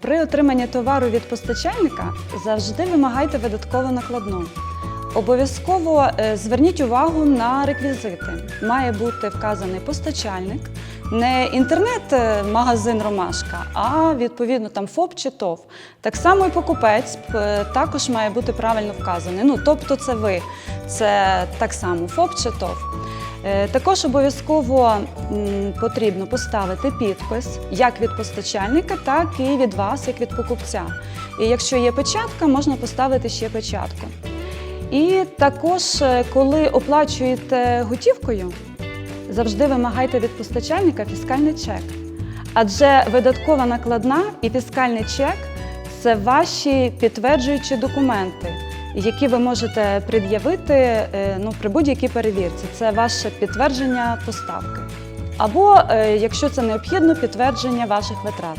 При отриманні товару від постачальника завжди вимагайте видаткову накладну. Обов'язково е, зверніть увагу на реквізити. Має бути вказаний постачальник, не інтернет-магазин Ромашка, а відповідно там ФОП чи ТОВ. Так само і покупець е, також має бути правильно вказаний. Ну, тобто, це ви, це так само ФОП чи ТОВ. Е, Також обов'язково потрібно поставити підпис як від постачальника, так і від вас, як від покупця. І якщо є печатка, можна поставити ще печатку. І також, е, коли оплачуєте готівкою, завжди вимагайте від постачальника фіскальний чек. Адже видаткова накладна і фіскальний чек це ваші підтверджуючі документи, які ви можете пред'явити е, ну, при будь-якій перевірці. Це ваше підтвердження поставки. Або, е, якщо це необхідно, підтвердження ваших витрат.